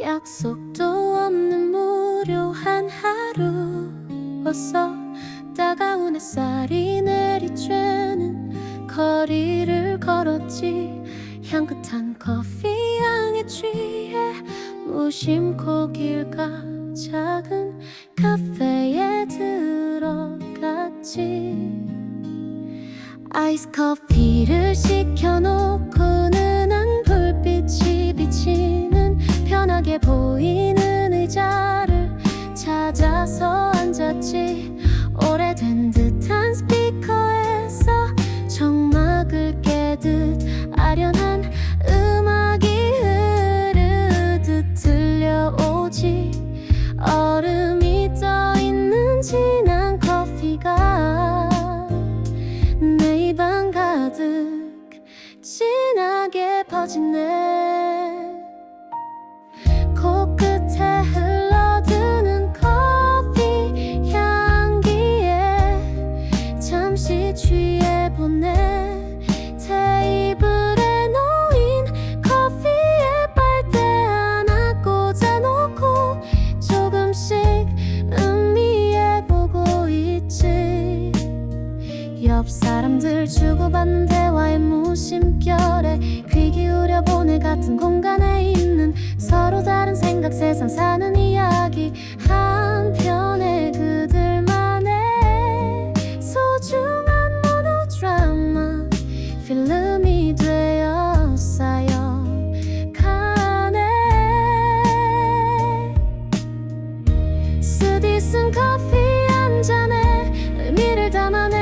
약속도 없는 무료한 하루였어 따가운 햇살이 내리쬐는 거리를 걸었지. 향긋한 커피 향에 취해 무심코 길가 작은 카페에 들어갔지. 아이스 커피를 시켜놓고 편하게 보이는 의자를 찾아서 앉았지 사람들 주고받는 대화의 무심결에 귀 기울여 보내 같은 공간에 있는 서로 다른 생각 세상 사는 이야기. 한편의 그들만의 소중한 모노드라마 필름이 되어 쌓여 가네 쓰디쓴 커피 한 잔에 의미를 담아낼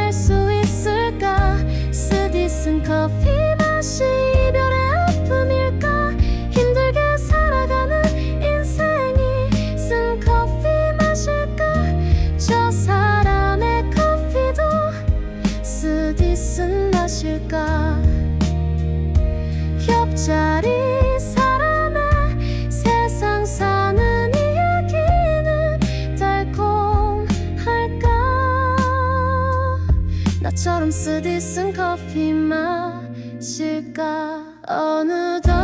나처럼 쓰디쓴 커피 마실까? 어느덧